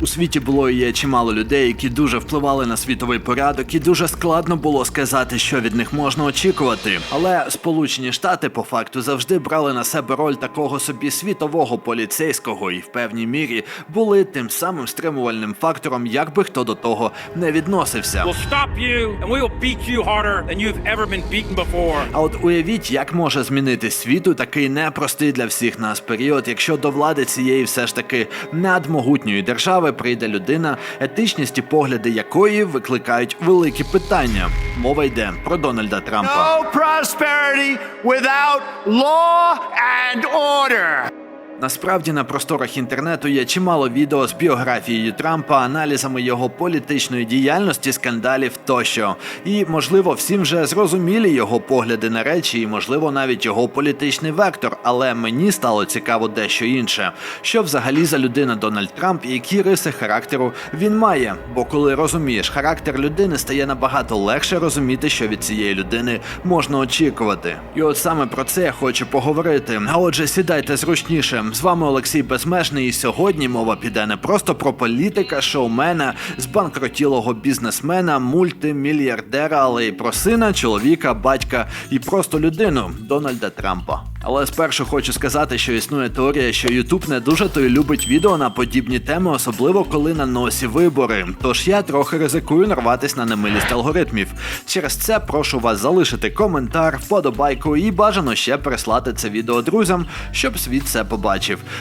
У світі було і є чимало людей, які дуже впливали на світовий порядок, і дуже складно було сказати, що від них можна очікувати. Але Сполучені Штати по факту завжди брали на себе роль такого собі світового поліцейського і в певній мірі були тим самим стримувальним фактором, як би хто до того не відносився. А от уявіть, як може змінити світу такий непростий для всіх нас період, якщо до влади цієї все ж таки надмогутньої держави прийде людина, етичність і погляди якої викликають великі питання. Мова йде про Дональда Трампа. No prosperity without law and order. Насправді на просторах інтернету є чимало відео з біографією Трампа, аналізами його політичної діяльності, скандалів тощо. І можливо всім вже зрозумілі його погляди на речі, і можливо навіть його політичний вектор. Але мені стало цікаво дещо інше. Що взагалі за людина Дональд Трамп і які риси характеру він має? Бо коли розумієш характер людини, стає набагато легше розуміти, що від цієї людини можна очікувати. І от саме про це я хочу поговорити. А отже, сідайте зручніше. З вами Олексій Безмежний, і сьогодні мова піде не просто про політика, шоумена, збанкротілого бізнесмена, мультимільярдера, але й про сина, чоловіка, батька і просто людину Дональда Трампа. Але спершу хочу сказати, що існує теорія, що Ютуб не дуже то й любить відео на подібні теми, особливо коли на носі вибори. Тож я трохи ризикую нарватись на немилість алгоритмів. Через це прошу вас залишити коментар, вподобайку і бажано ще переслати це відео друзям, щоб світ це побачив.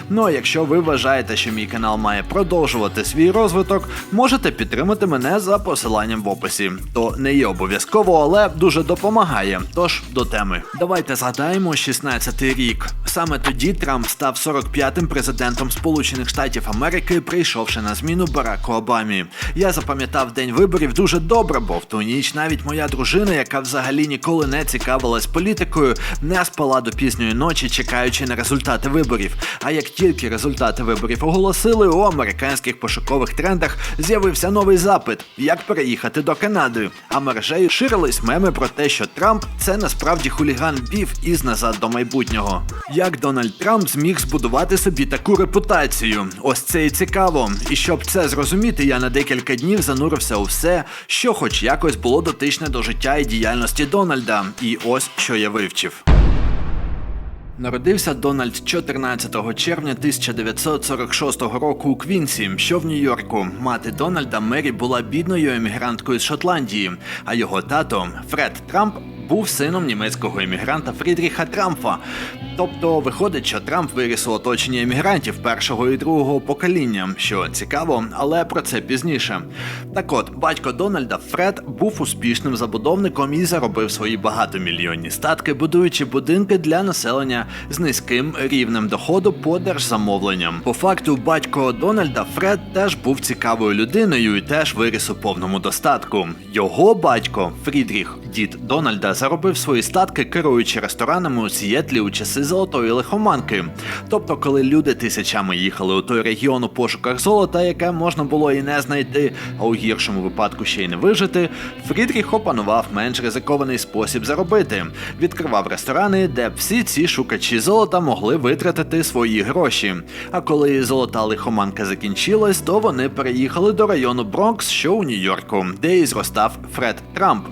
Ну а якщо ви вважаєте, що мій канал має продовжувати свій розвиток, можете підтримати мене за посиланням в описі. То не є обов'язково, але дуже допомагає. Тож до теми. Давайте згадаємо 16-й рік. Саме тоді Трамп став 45-м президентом Сполучених Штатів Америки, прийшовши на зміну Бараку Обамі. Я запам'ятав день виборів дуже добре, бо в ту ніч навіть моя дружина, яка взагалі ніколи не цікавилась політикою, не спала до пізньої ночі, чекаючи на результати виборів. А як тільки результати виборів оголосили, у американських пошукових трендах з'явився новий запит: як переїхати до Канади. А мережею ширились меми про те, що Трамп це насправді хуліган бів із назад до майбутнього. Як Дональд Трамп зміг збудувати собі таку репутацію? Ось це і цікаво. І щоб це зрозуміти, я на декілька днів занурився у все, що хоч якось було дотичне до життя і діяльності Дональда. І ось що я вивчив. Народився Дональд 14 червня 1946 року у Квінсі, що в Нью-Йорку. Мати Дональда Мері була бідною емігранткою з Шотландії, а його тато Фред Трамп був сином німецького емігранта Фрідріха Трампа. Тобто виходить, що Трамп виріс у оточенні емігрантів першого і другого покоління, що цікаво, але про це пізніше. Так от, батько Дональда Фред був успішним забудовником і заробив свої багатомільйонні статки, будуючи будинки для населення з низьким рівнем доходу по держзамовленням. По факту, батько Дональда Фред теж був цікавою людиною і теж виріс у повному достатку. Його батько Фрідріх, дід Дональда, заробив свої статки, керуючи ресторанами у Сієтлі у часи золотої лихоманки. Тобто, коли люди тисячами їхали у той регіон у пошуках золота, яке можна було і не знайти, а у гіршому випадку ще й не вижити, Фрідріх опанував менш ризикований спосіб заробити. Відкривав ресторани, де всі ці шукачі золота могли витратити свої гроші. А коли золота лихоманка закінчилась, то вони переїхали до району Бронкс, що у Нью-Йорку, де і зростав Фред Трамп.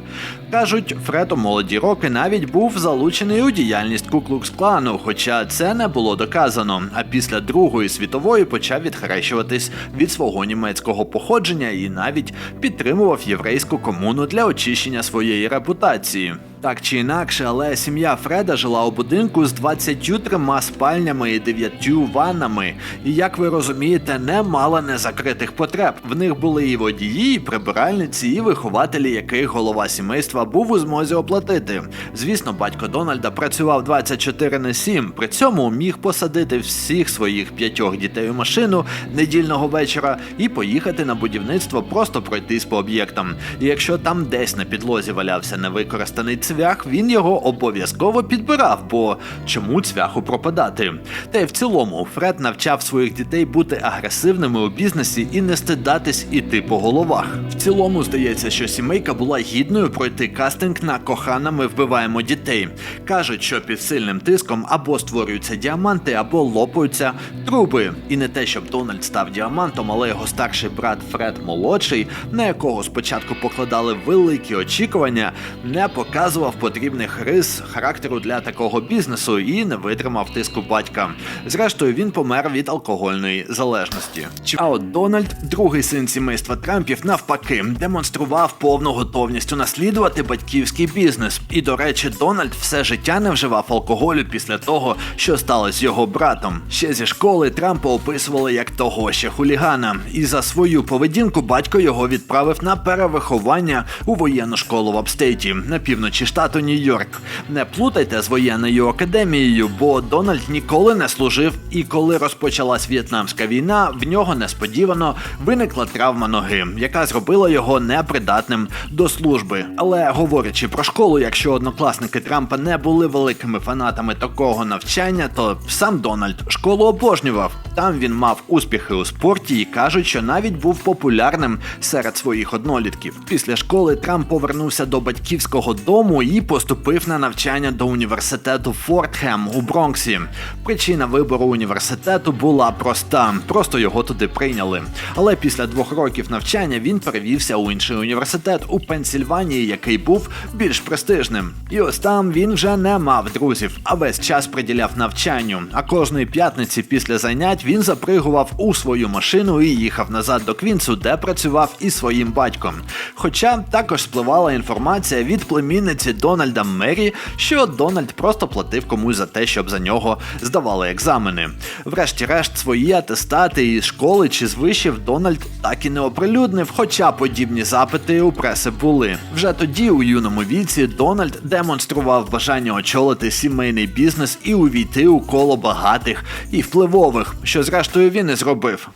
Кажуть, Фред у молоді роки навіть був залучений у діяльність Куклукс-клану, хоча це не було доказано. А після Другої світової почав відхрещуватись від свого німецького походження і навіть підтримував єврейську комуну для очищення своєї репутації. Так чи інакше, але сім'я Фреда жила у будинку з 23 спальнями і 9 ваннами, і як ви розумієте, не мала незакритих потреб. В них були і водії, і прибиральниці, і вихователі, яких голова сімейства був у змозі оплатити. Звісно, батько Дональда працював 24 на 7, при цьому міг посадити всіх своїх п'ятьох дітей у машину недільного вечора і поїхати на будівництво, просто пройтись по об'єктам. І якщо там десь на підлозі валявся невикористаний цемент, цвях, він його обов'язково підбирав, бо чому цвяху пропадати? Та й в цілому Фред навчав своїх дітей бути агресивними у бізнесі і не стидатись іти по головах. В цілому здається, що сімейка була гідною пройти кастинг на кохана ми вбиваємо дітей. Кажуть, що під сильним тиском або створюються діаманти, або лопаються труби. І не те, щоб Дональд став діамантом, але його старший брат Фред молодший, на якого спочатку покладали великі очікування, не показував потрібних рис характеру для такого бізнесу і не витримав тиску батька. Зрештою, він помер від алкогольної залежності. А от Дональд, другий син сімейства Трампів, навпаки, демонстрував повну готовність унаслідувати батьківський бізнес. І, до речі, Дональд все життя не вживав алкоголю після того, що сталося з його братом. Ще зі школи Трампа описували як того ще хулігана, і за свою поведінку батько його відправив на перевиховання у воєнну школу в Апстейті на півночі штату Нью-Йорк. Не плутайте з воєнною академією, бо Дональд ніколи не служив, і коли розпочалась в'єтнамська війна, в нього несподівано виникла травма ноги, яка зробила його непридатним до служби. Але говорячи про школу, якщо однокласники Трампа не були великими фанатами такого навчання, то сам Дональд школу обожнював. Там він мав успіхи у спорті і кажуть, що навіть був популярним серед своїх однолітків. Після школи Трамп повернувся до батьківського дому і поступив на навчання до університету Фортхем у Бронксі. Причина вибору університету була проста, просто його туди прийняли. Але після двох років навчання він перевівся у інший університет у Пенсільванії, який був більш престижним. І ось там він вже не мав друзів, а весь час приділяв навчанню. А кожної п'ятниці після занять він запригував у свою машину і їхав назад до Квінсу, де працював із своїм батьком. Хоча також спливала інформація від племінниці Дональда Мері, що Дональд просто платив комусь за те, щоб за нього здавали екзамени. Врешті-решт, свої атестати із школи чи з вишів Дональд так і не оприлюднив, хоча подібні запити у преси були. Вже тоді, у юному віці, Дональд демонстрував бажання очолити сімейний бізнес і увійти у коло багатих і впливових, що зрештою він і зробив.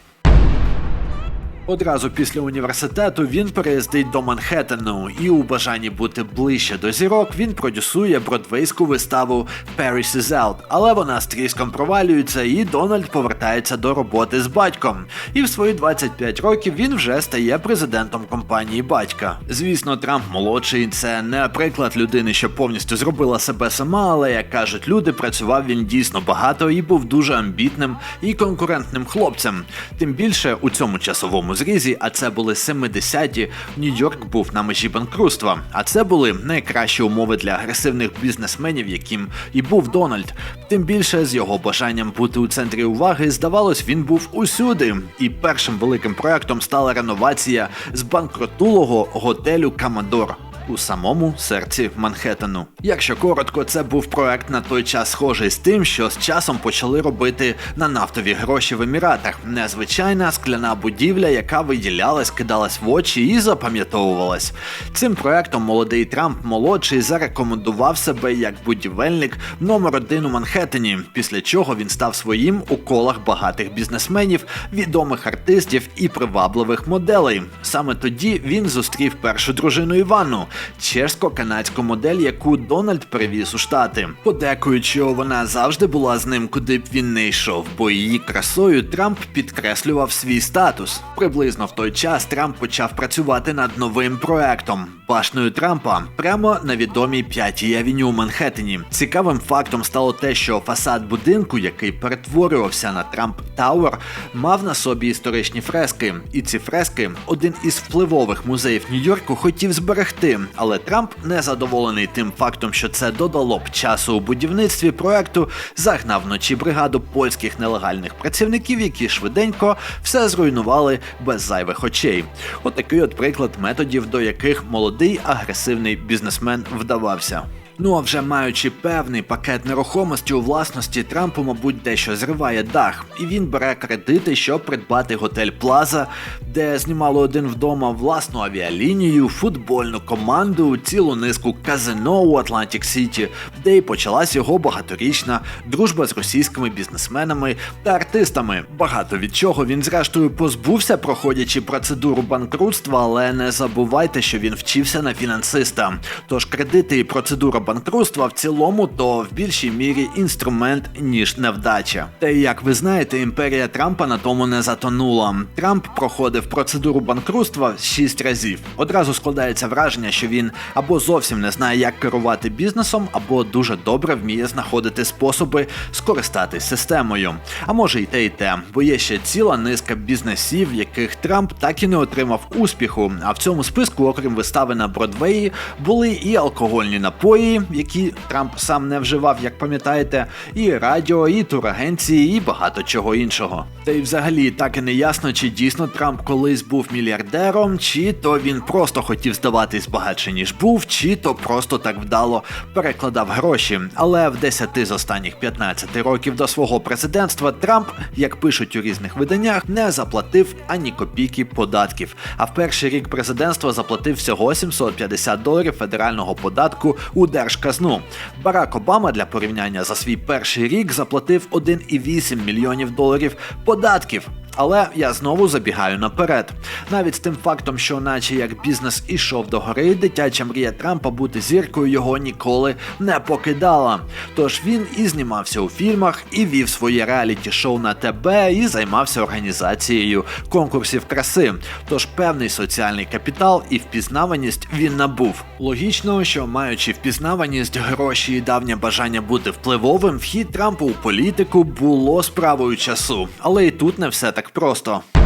Одразу після університету він переїздить до Манхеттену, і у бажанні бути ближче до зірок він продюсує бродвейську виставу Paris is Out, але вона з тріском провалюється, і Дональд повертається до роботи з батьком. І в свої 25 років він вже стає президентом компанії батька. Звісно, Трамп молодший це не приклад людини, що повністю зробила себе сама, але як кажуть люди, працював він дійсно багато і був дуже амбітним і конкурентним хлопцем. Тим більше у цьому часовому зрізі, а це були 70-ті, Нью-Йорк був на межі банкрутства. А це були найкращі умови для агресивних бізнесменів, яким і був Дональд. Тим більше з його бажанням бути у центрі уваги, здавалось, він був усюди. І першим великим проектом стала реновація збанкротулого готелю Камадор. У самому серці Манхеттену. Якщо коротко, це був проект на той час схожий з тим, що з часом почали робити на нафтові гроші в Еміратах. Незвичайна скляна будівля, яка виділялась, кидалась в очі і запам'ятовувалась. Цим проектом молодий Трамп молодший зарекомендував себе як будівельник номер один у Манхеттені, після чого він став своїм у колах багатих бізнесменів, відомих артистів і привабливих моделей. Саме тоді він зустрів першу дружину Івану, чешсько-канадську модель, яку Дональд привіз у штати. Подекуючи, вона завжди була з ним, куди б він не йшов, бо її красою Трамп підкреслював свій статус. Приблизно в той час Трамп почав працювати над новим проектом башнею Трампа прямо на відомій п'ятій авеню у Манхеттені. Цікавим фактом стало те, що фасад будинку, який перетворювався на Трамп Тауер, мав на собі історичні фрески. І ці фрески один із впливових музеїв Нью-Йорку хотів зберегти. Але Трамп, не задоволений тим фактом, що це додало б часу у будівництві проекту, загнав вночі бригаду польських нелегальних працівників, які швиденько все зруйнували без зайвих очей. Отакий от приклад методів, до яких молодий агресивний бізнесмен вдавався. Ну а вже маючи певний пакет нерухомості у власності, Трампу, мабуть, дещо зриває дах, і він бере кредити, щоб придбати готель Плаза, де знімало один вдома власну авіалінію, футбольну команду, цілу низку казино у Атлантик Сіті, де й почалась його багаторічна дружба з російськими бізнесменами та артистами. Багато від чого він зрештою позбувся, проходячи процедуру банкрутства, але не забувайте, що він вчився на фінансиста. Тож кредити і процедура банкрутства в цілому то в більшій мірі інструмент ніж невдача. Та як ви знаєте, імперія Трампа на тому не затонула. Трамп проходив процедуру банкрутства шість разів. Одразу складається враження, що він або зовсім не знає, як керувати бізнесом, або дуже добре вміє знаходити способи скористатись системою. А може й те, і те, бо є ще ціла низка бізнесів, яких Трамп так і не отримав успіху. А в цьому списку, окрім вистави на Бродвеї, були і алкогольні напої, які Трамп сам не вживав, як пам'ятаєте, і радіо, і турагенції, і багато чого іншого. Та й взагалі так і не ясно, чи дійсно Трамп колись був мільярдером, чи то він просто хотів здаватись багатше, ніж був, чи то просто так вдало перекладав гроші. Але в 10 з останніх 15 років до свого президентства Трамп, як пишуть у різних виданнях, не заплатив ані копійки податків. А в перший рік президентства заплатив всього 750 доларів федерального податку у держказну. Барак Обама для порівняння за свій перший рік заплатив 1,8 мільйонів доларів податків. Але я знову забігаю наперед. Навіть тим фактом, що наче як бізнес ішов до гори, дитяча мрія Трампа бути зіркою його ніколи не покидала. Тож він і знімався у фільмах, і вів своє реаліті-шоу на ТБ, і займався організацією конкурсів краси. Тож певний соціальний капітал і впізнаваність він набув. Логічно, що маючи впізнаваність, гроші і давнє бажання бути впливовим, вхід Трампа у політику було справою часу. Але і тут не все так просто.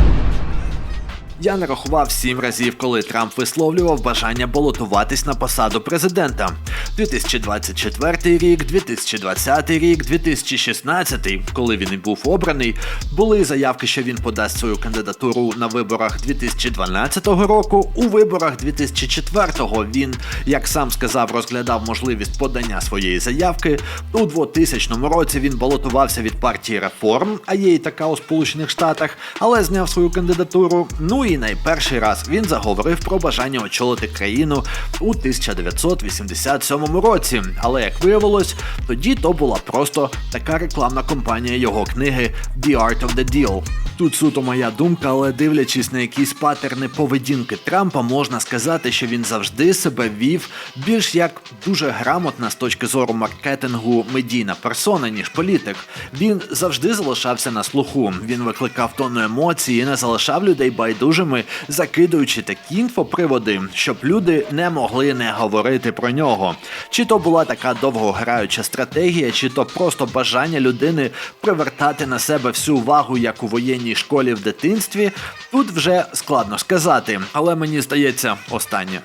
Я нарахував сім разів, коли Трамп висловлював бажання балотуватись на посаду президента. 2024 рік, 2020 рік, 2016, коли він і був обраний, були заявки, що він подасть свою кандидатуру на виборах 2012 року. У виборах 2004-го він, як сам сказав, розглядав можливість подання своєї заявки. У 2000 році він балотувався від партії реформ, а є і така у Сполучених Штатах, але зняв свою кандидатуру. Ну і найперший раз він заговорив про бажання очолити країну у 1987 році. Але як виявилось, тоді то була просто така рекламна кампанія його книги The Art of the Deal. Тут суто моя думка, але дивлячись на якісь патерни поведінки Трампа, можна сказати, що він завжди себе вів більш як дуже грамотна з точки зору маркетингу медійна персона, ніж політик. Він завжди залишався на слуху. Він викликав тонну емоції і не залишав людей байдужими, закидуючи такі інфоприводи, щоб люди не могли не говорити про нього. Чи то була така довгограюча стратегія, чи то просто бажання людини привертати на себе всю увагу, як у воєнній школі в дитинстві, тут вже складно сказати, але мені здається, останнє.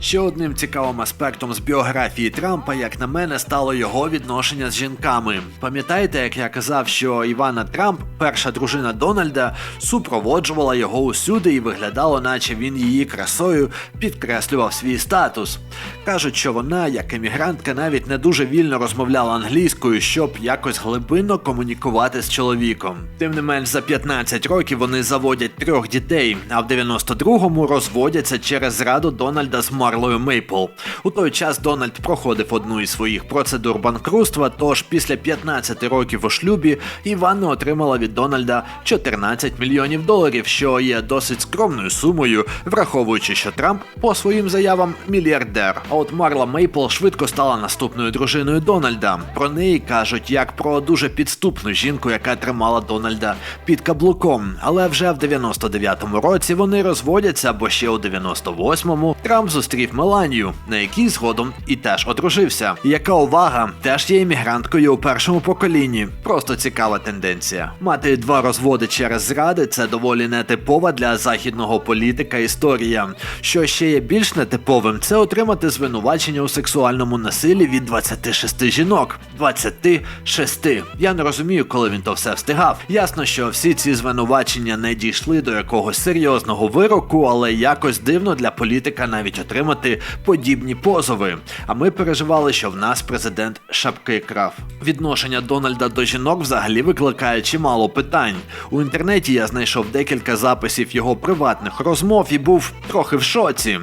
Ще одним цікавим аспектом з біографії Трампа, як на мене, стало його відношення з жінками. Пам'ятаєте, як я казав, що Івана Трамп, перша дружина Дональда, супроводжувала його усюди і виглядало, наче він її красою підкреслював свій статус. Кажуть, що вона, як емігрантка, навіть не дуже вільно розмовляла англійською, щоб якось глибинно комунікувати з чоловіком. Тим не менш, за 15 років вони заводять трьох дітей, а в 92-му розводяться через зраду Дональда з Марлою Мейпл. У той час Дональд проходив одну із своїх процедур банкрутства, тож після 15 років у шлюбі Іванна отримала від Дональда 14 мільйонів доларів, що є досить скромною сумою, враховуючи, що Трамп по своїм заявам мільярдер. А от Марла Мейпл швидко стала наступною дружиною Дональда. Про неї кажуть як про дуже підступну жінку, яка тримала Дональда під каблуком. Але вже в 99-му році вони розводяться, бо ще у 98-му Трамп зустрів Меланію, на якій згодом і теж одружився. Яка увага, теж є іммігранткою у першому поколінні. Просто цікава тенденція. Мати два розводи через зради це доволі нетипова для західного політика історія. Що ще є більш нетиповим, це отримати звинувачення у сексуальному насиллі від 26 жінок. 26. Я не розумію, коли він то все встигав. Ясно, що всі ці звинувачення не дійшли до якогось серйозного вироку, але якось дивно для політика навіть отримати отримати подібні позови. А ми переживали, що в нас президент шапки крав. Відношення Дональда до жінок взагалі викликає чимало питань. У інтернеті я знайшов декілька записів його приватних розмов і був трохи в шоці.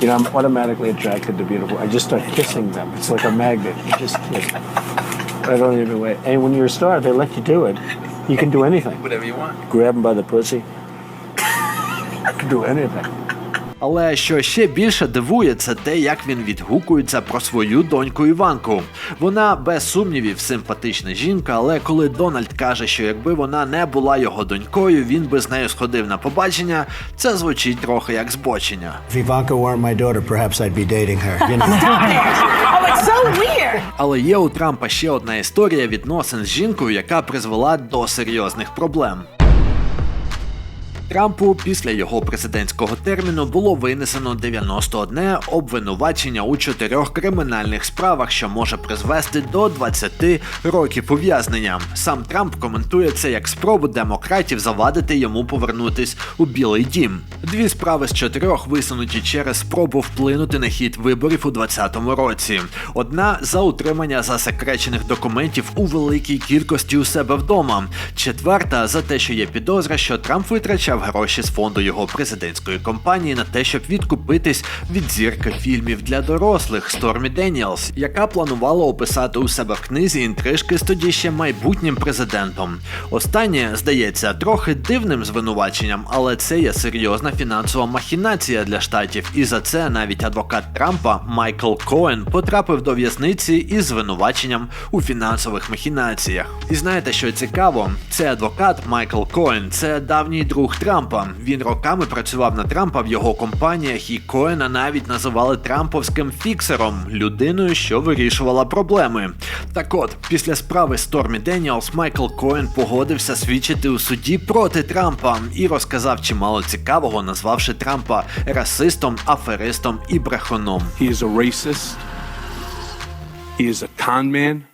You know, I'm automatically attracted to beautiful. I just start kissing them. It's like a magnet. You just kiss. I don't even wait. And when you're a star, they let you do it. You can do anything. Whatever you want. Grab them by the pussy. You can do anything. Але що ще більше дивує, це те, як він відгукується про свою доньку Іванку. Вона без сумнівів симпатична жінка, але коли Дональд каже, що якби вона не була його донькою, він би з нею сходив на побачення, це звучить трохи як збочення. If Ivanka weren't my daughter, perhaps I'd be dating her. You know? Oh, it's so weird. Але є у Трампа ще одна історія відносин з жінкою, яка призвела до серйозних проблем. Трампу після його президентського терміну було винесено 91 обвинувачення у чотирьох кримінальних справах, що може призвести до 20 років ув'язнення. Сам Трамп коментує це як спробу демократів завадити йому повернутись у Білий Дім. Дві справи з чотирьох висунуті через спробу вплинути на хід виборів у 2020 році. Одна за утримання засекречених документів у великій кількості у себе вдома. Четверта за те, що є підозра, що Трамп витрачав гроші з фонду його президентської кампанії на те, щоб відкупитись від зірки фільмів для дорослих Стормі Деніелс, яка планувала описати у себе в книзі інтрижки з тоді ще майбутнім президентом. Останнє здається трохи дивним звинуваченням, але це є серйозна фінансова махінація для штатів, і за це навіть адвокат Трампа Майкл Коен потрапив до в'язниці із звинуваченням у фінансових махінаціях. І знаєте, що цікаво? Цей адвокат Майкл Коен це давній друг Трампа. Він роками працював на Трампа в його компаніях, і Коена навіть називали Трамповським фіксером, людиною, що вирішувала проблеми. Так от, після справи Стормі Деніелс, Майкл Коен погодився свідчити у суді проти Трампа і розказав чимало цікавого, назвавши Трампа расистом, аферистом і брехуном. He is a racist. He is a con man.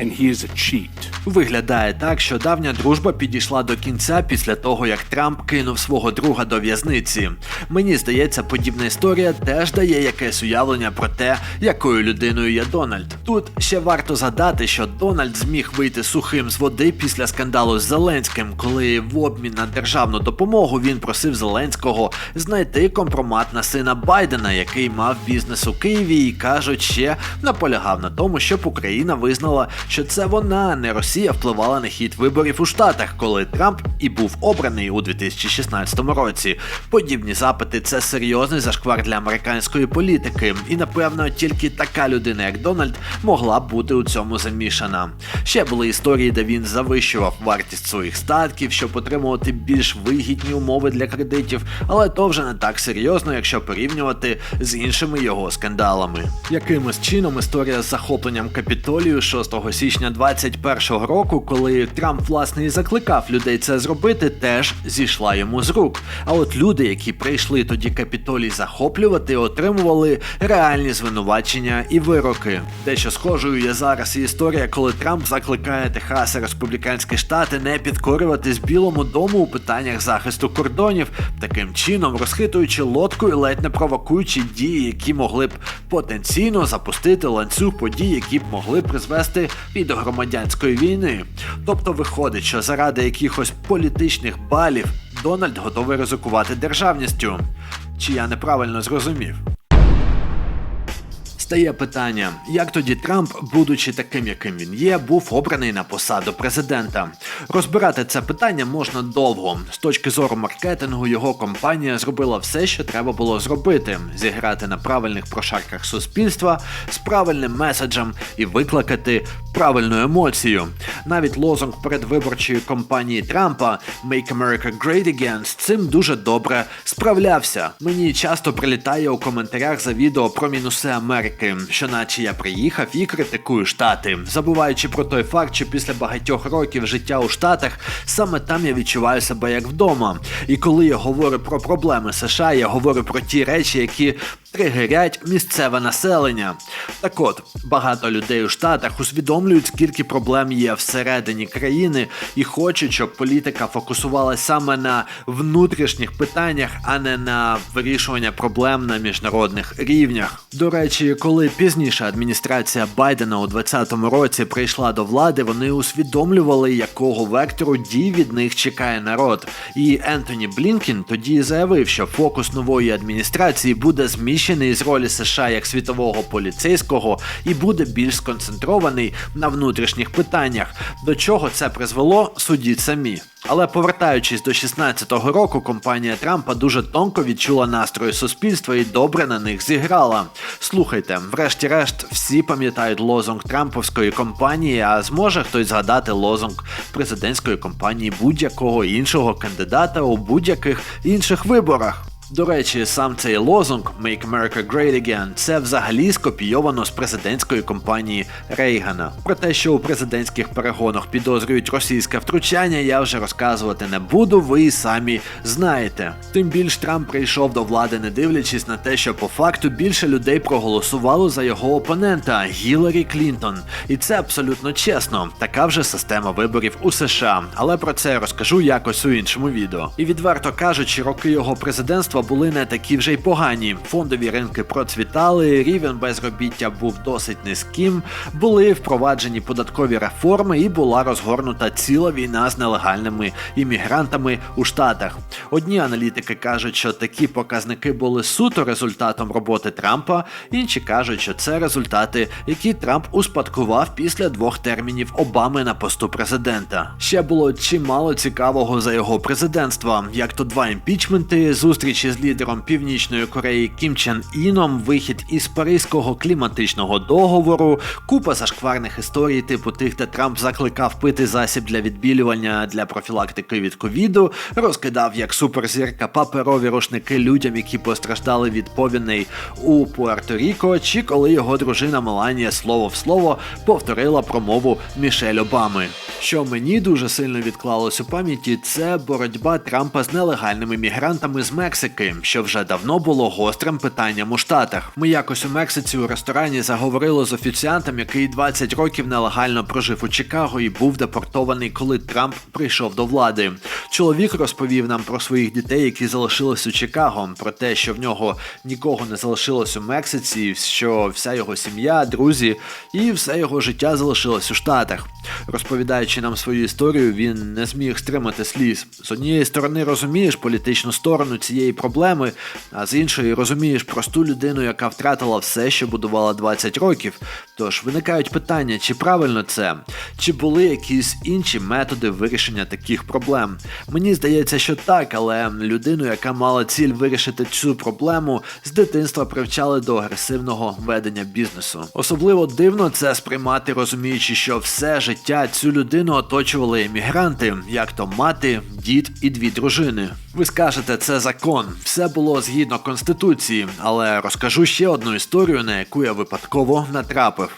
And he is a cheat. Виглядає так, що давня дружба підійшла до кінця після того, як Трамп кинув свого друга до в'язниці. Мені здається, подібна історія теж дає якесь уявлення про те, якою людиною є Дональд. Тут ще варто згадати, що Дональд зміг вийти сухим з води після скандалу з Зеленським, коли в обмін на державну допомогу він просив Зеленського знайти компромат на сина Байдена, який мав бізнес у Києві, і кажуть, ще наполягав на тому, щоб Україна визнала, що це вона, не Росія, впливала на хід виборів у Штатах, коли Трамп і був обраний у 2016 році. Подібні запити це серйозний зашквар для американської політики, і напевно тільки така людина, як Дональд, могла б бути у цьому замішана. Ще були історії, де він завищував вартість своїх статків, щоб отримувати більш вигідні умови для кредитів, але то вже не так серйозно, якщо порівнювати з іншими його скандалами. Якимось чином історія з захопленням капітолію 6 січня 2021 року, коли Трамп власне і закликав людей це зробити, теж зійшла йому з рук. А от люди, які прийшли тоді капітолій захоплювати, отримували реальні звинувачення і вироки. Дещо схожою є зараз історія, коли Трамп закликає Техас і республіканські штати не підкорюватись Білому дому у питаннях захисту кордонів, таким чином розхитуючи лодку і ледь не провокуючи дії, які могли б потенційно запустити ланцюг подій, які б могли призвести і громадянської війни. Тобто виходить, що заради якихось політичних балів Дональд готовий ризикувати державністю. Чи я неправильно зрозумів? Стає питання, як тоді Трамп, будучи таким, яким він є, був обраний на посаду президента. Розбирати це питання можна довго. З точки зору маркетингу, його компанія зробила все, що треба було зробити: зіграти на правильних прошарках суспільства з правильним меседжем і викликати правильну емоцію. Навіть лозунг передвиборчої кампанії Трампа «Make America Great Again» з цим дуже добре справлявся. Мені часто прилітає у коментарях за відео про мінуси Америки, що наче я приїхав і критикую штати, забуваючи про той факт, що після багатьох років життя у Штатах саме там я відчуваю себе як вдома. І коли я говорю про проблеми США, я говорю про ті речі, які тригерять місцеве населення. Так от, багато людей у Штатах усвідомлюють, скільки проблем є всередині країни, і хочуть, щоб політика фокусувалася саме на внутрішніх питаннях, а не на вирішування проблем на міжнародних рівнях. До речі, коли пізніше адміністрація Байдена у 2020 році прийшла до влади, вони усвідомлювали, якого вектору дій від них чекає народ. І Ентоні Блінкін тоді заявив, що фокус нової адміністрації буде зміщений з ролі США як світового поліцейського і буде більш сконцентрований на внутрішніх питаннях. До чого це призвело, судіть самі. Але повертаючись до 16-го року, компанія Трампа дуже тонко відчула настрої суспільства і добре на них зіграла. Слухайте, врешті-решт, всі пам'ятають лозунг Трамповської компанії, а зможе хтось згадати лозунг президентської компанії будь-якого іншого кандидата у будь-яких інших виборах. До речі, сам цей лозунг Make America Great Again це взагалі скопійовано з президентської кампанії Рейгана. Про те, що у президентських перегонах підозрюють російське втручання, я вже розказувати не буду. Ви і самі знаєте. Тим більш Трамп прийшов до влади, не дивлячись на те, що по факту більше людей проголосувало за його опонента Гіларі Клінтон. І це абсолютно чесно. Така вже система виборів у США. Але про це я розкажу якось у іншому відео. І відверто кажучи, роки його президентства були не такі вже й погані. Фондові ринки процвітали, рівень безробіття був досить низьким, були впроваджені податкові реформи і була розгорнута ціла війна з нелегальними іммігрантами у Штатах. Одні аналітики кажуть, що такі показники були суто результатом роботи Трампа, інші кажуть, що це результати, які Трамп успадкував після двох термінів Обами на посту президента. Ще було чимало цікавого за його президентства, як то два імпічменти, зустрічі з лідером Північної Кореї Кім Чен Іном, вихід із Паризького кліматичного договору, купа зашкварних історій, типу тих, де Трамп закликав пити засіб для відбілювання для профілактики від ковіду, розкидав як суперзірка паперові рушники людям, які постраждали від повіней у Пуерто-Ріко, чи коли його дружина Меланія слово в слово повторила промову Мішель Обами. Що мені дуже сильно відклалось у пам'яті, це боротьба Трампа з нелегальними мігрантами з Мексики, що вже давно було гострим питанням у Штатах. Ми якось у Мексиці у ресторані заговорили з офіціантом, який 20 років нелегально прожив у Чикаго і був депортований, коли Трамп прийшов до влади. Чоловік розповів нам про своїх дітей, які залишились у Чикаго, про те, що в нього нікого не залишилось у Мексиці, що вся його сім'я, друзі і все його життя залишилось у Штатах. Розповідаючи нам свою історію, він не зміг стримати сліз. З однієї сторони розумієш політичну сторону цієї проблеми, а з іншої розумієш просту людину, яка втратила все, що будувала 20 років. Тож виникають питання, чи правильно це, чи були якісь інші методи вирішення таких проблем. Мені здається, що так, але людину, яка мала ціль вирішити цю проблему, з дитинства привчали до агресивного ведення бізнесу. Особливо дивно це сприймати, розуміючи, що все життя цю людину оточували емігранти, як то мати, дід і дві дружини. Ви скажете, це закон, все було згідно конституції, але розкажу ще одну історію, на яку я випадково натрапив.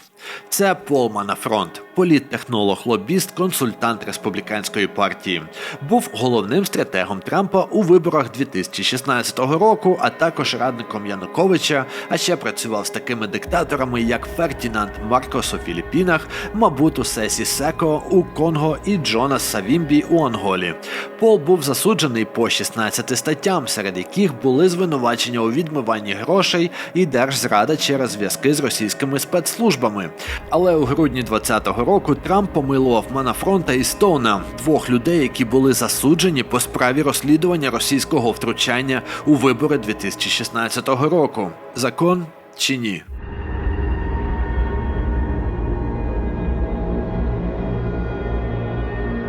Це полмана Манафронт, політтехнолог, лобіст, консультант республіканської партії. Був головним стратегом Трампа у виборах 2016 року, а також радником Януковича. А ще працював з такими диктаторами, як Фердінанд Маркос у Філіппінах, Мабуту Сесі Секо у Конго і Джонас Савімбі у Анголі. Пол був засуджений по 16 статтям, серед яких були звинувачення у відмиванні грошей і держзрада через зв'язки з російськими спецслужбами. Але у грудні 2020 року Трамп помилував Манафронта і Стоуна, двох людей, які були засуджені по справі розслідування російського втручання у вибори 2016 року. Закон чи ні?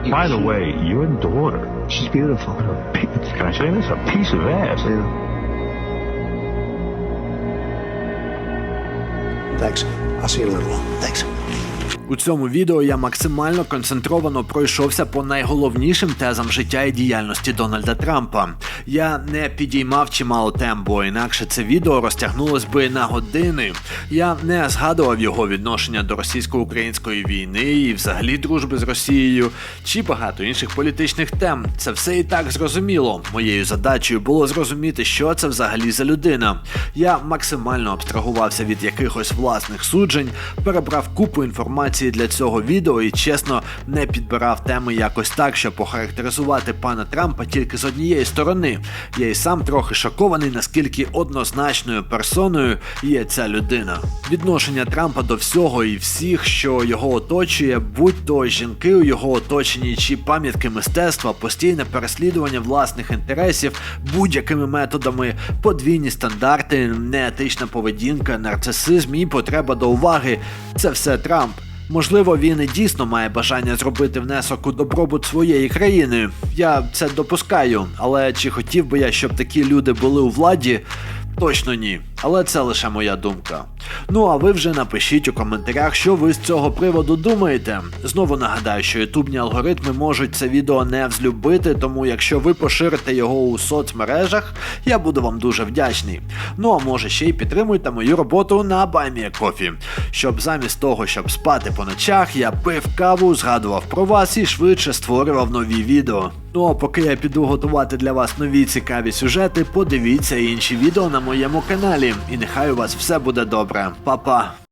By the way, your daughter, she's beautiful. Can I say this? A piece of ass. Thanks. I'll see you in a little while. Thanks. У цьому відео я максимально концентровано пройшовся по найголовнішим тезам життя і діяльності Дональда Трампа. Я не підіймав чимало тем, бо інакше це відео розтягнулось би на години. Я не згадував його відношення до російсько-української війни і взагалі дружби з Росією, чи багато інших політичних тем. Це все і так зрозуміло. Моєю задачею було зрозуміти, що це взагалі за людина. Я максимально абстрагувався від якихось власних суджень, перебрав купу інформації для цього відео і чесно не підбирав теми якось так, щоб охарактеризувати пана Трампа тільки з однієї сторони. Я і сам трохи шокований, наскільки однозначною персоною є ця людина. Відношення Трампа до всього і всіх, що його оточує, будь то жінки у його оточенні чи пам'ятки мистецтва, постійне переслідування власних інтересів будь-якими методами, подвійні стандарти, неетична поведінка, нарцисизм і потреба до уваги це все Трамп. Можливо, він і дійсно має бажання зробити внесок у добробут своєї країни. Я це допускаю, але чи хотів би я, щоб такі люди були у владі? Точно ні, але це лише моя думка. Ну а ви вже напишіть у коментарях, що ви з цього приводу думаєте. Знову нагадаю, що ютубні алгоритми можуть це відео не взлюбити, тому якщо ви поширите його у соцмережах, я буду вам дуже вдячний. Ну а може ще й підтримуйте мою роботу на Coffee, щоб замість того, щоб спати по ночах, я пив каву, згадував про вас і швидше створював нові відео. Ну а поки я піду готувати для вас нові цікаві сюжети, подивіться інші відео на моєму каналі. І нехай у вас все буде добре. Па-па!